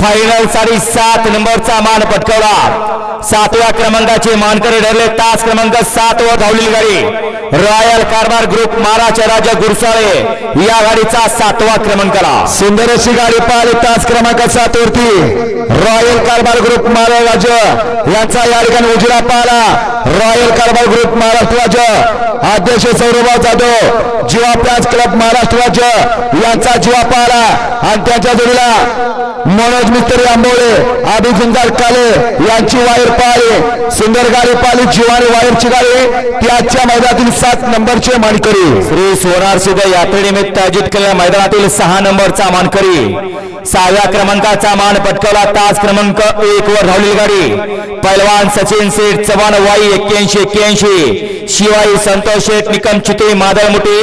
फायनलसाठी सात नंबरचा मान पटकवला. सातव्या क्रमांकाचे मानकरी ठरले. तास क्रमांक सात व धावलेली गाडी. रॉयल कारभार ग्रुप महाराष्ट्र राजा गुरसाळे या गाडीचा सातवा क्रमांकाला. सुंदर अशी गाडी पाहिली. तास क्रमांक सात वरती रॉयल कारभार ग्रुप महाराज राजा यांचा या ठिकाणी उजिरा पाहिला. रॉयल कारभार ग्रुप महाराष्ट्र राज्य अध्यक्ष सौरभराव जाधव जीवा प्लास क्लब महाराष्ट्र राज्य यांचा जीवा पाहिला. आणि त्याच्या जोडीला मनोज मिस्त्री आंबोळे अभिजिंदार काले यांची वायर पाहिली सुंदर गाडी पाहिली जीवानी वायरची गाडी ती आजच्या मैदानातील सात नंबरचे मानकरी. श्री सोनार सिद्ध यात्रेनिमित्त आयोजित केलेल्या मैदानातील सहा नंबरचा मानकरी. सहाव्या क्रमांकाचा मान पटकावला तास क्रमांक एक वर धावलेली गाडी. पैलवान सचिन शेठ चव्हाण वाई एक्क्याऐंशी एक्क्याऐंशी. शिवाई संतोष शेठ निकम चिते मादळमुटे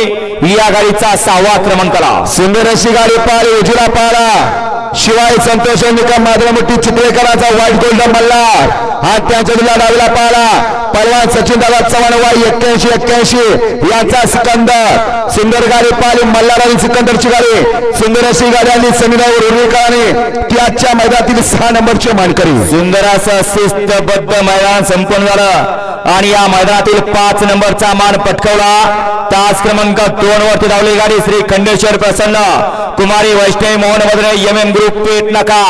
या गाडीचा सहावा क्रमांकाला. सुंदर अशी गाडी पाहिली उजिरा पाहिला शिवाय संतोष निकम माधवमुठी चित्रेकरांचा व्हाईट गोल्डन मल्हार? हा त्यांच्या दिला डावीला पाहिला पलवान सचिन दादा चव्हाण वाई एक्क्याऐंशी एक्क्याऐंशी. यांचा सिकंदर. सुंदर गाडी पाहिली मल्हार आणि सिकंदरची गाडी. सुंदर अशी गाडी आणि समीरावर उर्वीकरांनी ती आजच्या मैदानातील सहा नंबरची मानकरी. सुंदर असं शिस्तबद्ध मैदान संपन्न झालं. आणि या मैदानातील पाच नंबरचा मान पटकावला. तास क्रमांक दोन वरती धावलेली गाडी श्री खंडेश्वर प्रसन्न. कुमारी Vaishnavi Mohan Madhure M M group पेट नका.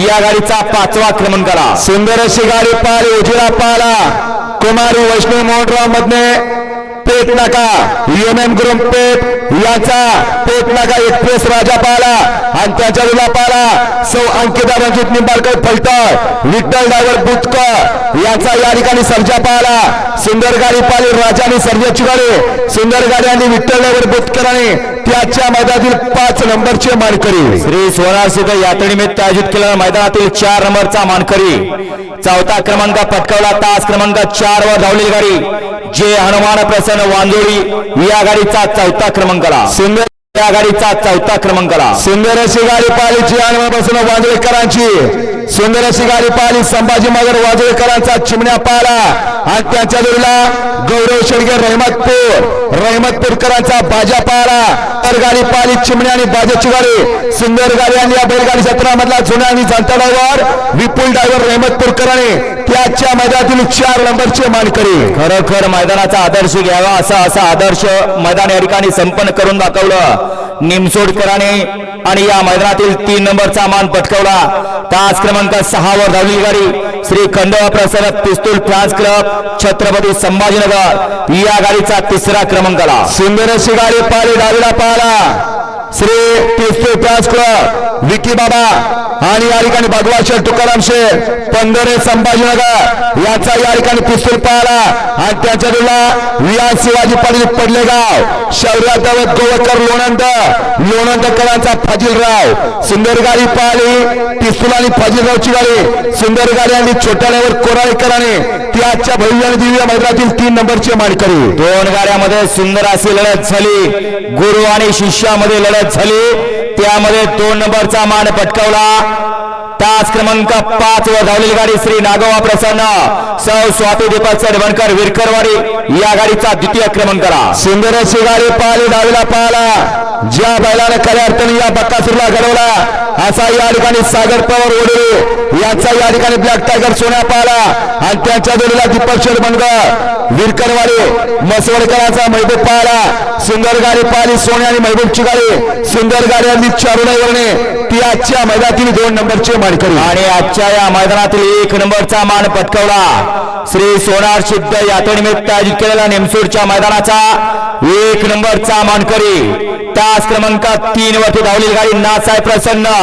या गाडीचा पाचवा क्रमांकाला सुंदर अशी गाडी पाहिली उजिरा पाहिला कुमारी वैष्णव मोहनराव मधने पेट नाका. एम एम ग्रुप पेट याचा. पेट नाका एक्सप्रेस राजा पाहिला आणि त्याच्या विला पाहिला सौ अंकिता रणजित निंबाळकर फलटळ विठ्ठल ड्रायव्हर बुतकर याचा या ठिकाणी सर्जा पाहिला सुंदर गाडी पाली राजाने आणि सर्जाची गाडी सुंदर गाडी आणि विठ्ठल डायवर बुतकर आणि त्याच्या मैदानातील पाच नंबरचे मानकरी. श्री सोनार सिद्ध यात्रेनिमित्त आयोजित केलेल्या मैदानातील चार नंबरचा मानकरी. चौथा क्रमांक पटकावला. तास क्रमांक चार वर धावलेली गाडी. जे हनुमान प्रसन्न वांजोळी या गाडीचा चौथा क्रमांकाला. सुंदर या गाडीचा चौथा क्रमांकाला. सुंदर अशी गाडी पाहिली. जिहानपासून वाजळेकरांची सुंदर अशी गाडी पाहिली संभाजी मगर वाजळेकरांचा चिमण्या पाहिला आणि त्याच्या जोडीला गौरव शेडगे रहमतपूर रहमतपूरकरांचा बाजा पाहिला तर गाडी पाहिली चिमण्या आणि बाजाची गाडी. सुंदर गाडी आणि या बैलगाडी जत्रामधला जुन्या आणि जनता ड्रायव्हर विपुल ड्रायव्हर रहमतपूरकरांनी. त्याच्या मैदानातील चार नंबरचे मानकरी. खरोखर मैदानाचा आदर्श घ्यावा असा असा आदर्श मैदान या ठिकाणी संपन्न करून दाखवलं. निमसोडकराने आणि या मैदानातील तीन नंबरचा मान पटकवला. तास क्रमांक सहा वर धावली गाडी श्री खंडोबा प्रसन्न पिस्तूल फ्रान्स क्लब छत्रपती संभाजीनगर. या गाडीचा तिसरा क्रमांकाला. सुंदर अशी गाडी पाहिली डावीला पाहिला श्री पिस्तूल फ्रान्स क्लब विकी बाबा. आणि या ठिकाणी भगवान शेठ तुकाराम शेठ पंधरे संभाजीनगर याचा या ठिकाणी पिस्तूल पाहिला आणि त्याच्या दिला विहान शिवाजी पाटील पडलेगाव शौर्या दवत गोवकर लोणंद. लोणंदकरांचा फाजीलराव. सुंदर गाडी पाहिली पिस्तूल आणि फाजीलरावची गाडी. सुंदर गाडी आणि छोट्यावर कोराळेकरांनी ती आजच्या भव्य आणि दिव्य मैदानातील तीन नंबरचे मानकरी. दोन गाड्यामध्ये सुंदर अशी लढत झाली. गुरु आणि शिष्यामध्ये लढत झाली. त्यामध्ये दोन नंबरचा मान पटकावला. तास क्रमांक पाच वर धावलेली गाडी श्री नागोबा प्रसन्न. सौ स्वाती दीपक चढवणकर विरकरवाडी. या गाडीचा द्वितीय क्रमांकाला सुंदर अशी गाडी पाहिली डावीला पाहिला ज्या बैलाने खऱ्या अर्थाने या बक्कासूरला घडवला असा या ठिकाणी सागर पवार ओढे याचा या ठिकाणी ब्लॅक टायगर सोन्या पाहिला आणि त्यांच्या जोडीला दीपक शेठ विरकरवाडे विरकरवाडी मसवडकरांचा महबूब पाहिला सुंदर गाडी पाहिली सोन्या आणि महबूबची गाडी. सुंदर गाडी आणि चारुणाईवरणे ती आजच्या मैदानातील दोन नंबरचे मानकरी. आणि आजच्या या मैदानातील एक नंबरचा मान पटकवला. श्री सोनार शुद्ध यात्रेनिमित्त आयोजित केलेला नेमसूरच्या मैदानाचा एक नंबरचा मानकरी. तास क्रमांक तीन वरती धावलेली गाडी नासाहेब प्रसन्न.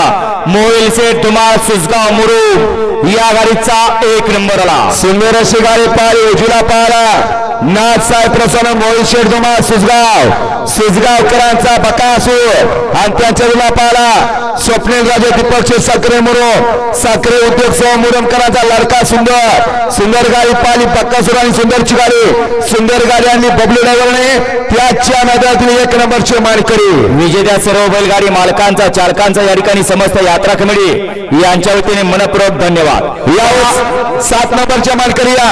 मोईल शेठ धुमाळ सुसगाव मुरू या गाडीचा एक नंबर आला. सुंदर अशी गाडी पाहिली उजवीला पाहिला नाथ साहेब प्रसन्न मोहित शेठ धुमा सुसगाव सुसगावकरांचा बकासूर. आणि त्यांच्या विला पाहिला स्वप्नील राजे दीपक साखरे मुरो. साखरे उद्योग सह मुरमकरांचा लडका सुंदर. सुंदर गाडी पाहिली बक्कासूर आणि सुंदरची गाडी. सुंदर गाडी आणि बबलू ड्रायव्हरने त्याच्या मैदानातील एक नंबरचे मानकरी. विजेत्या सर्व बैलगाडी मालकांचा चालकांचा या ठिकाणी समस्त यात्रा कमिटी. यांच्या वतीने मनपूर्वक धन्यवाद. या सात नंबरच्या मानकरी या.